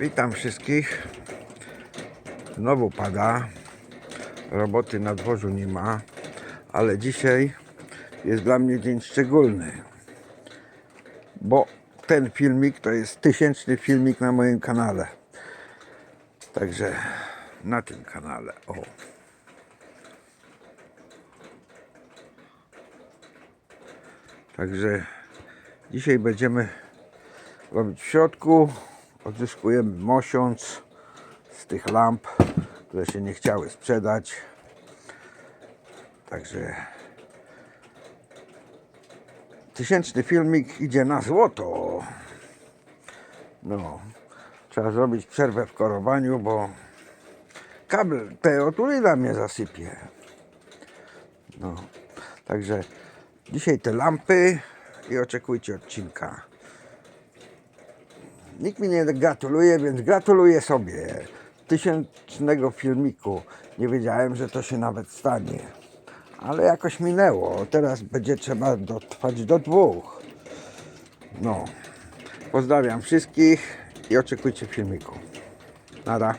Witam wszystkich. Znowu pada. Roboty na dworzu nie ma, ale dzisiaj jest dla mnie dzień szczególny. Bo ten filmik to jest tysięczny filmik na moim kanale. Także na tym kanale. O. Także dzisiaj będziemy robić w środku. Odzyskujemy mosiąc z tych lamp, które się nie chciały sprzedać. Także tysięczny filmik idzie na złoto. No, trzeba zrobić przerwę w korowaniu, bo kabel teoturyna mnie zasypie. No, także dzisiaj te lampy i oczekujcie odcinka. Nikt mi nie gratuluje, więc gratuluję sobie tysięcznego filmiku. Nie wiedziałem, że to się nawet stanie. Ale jakoś minęło. Teraz będzie trzeba dotrwać do dwóch. No. Pozdrawiam wszystkich i oczekujcie filmiku. Nara.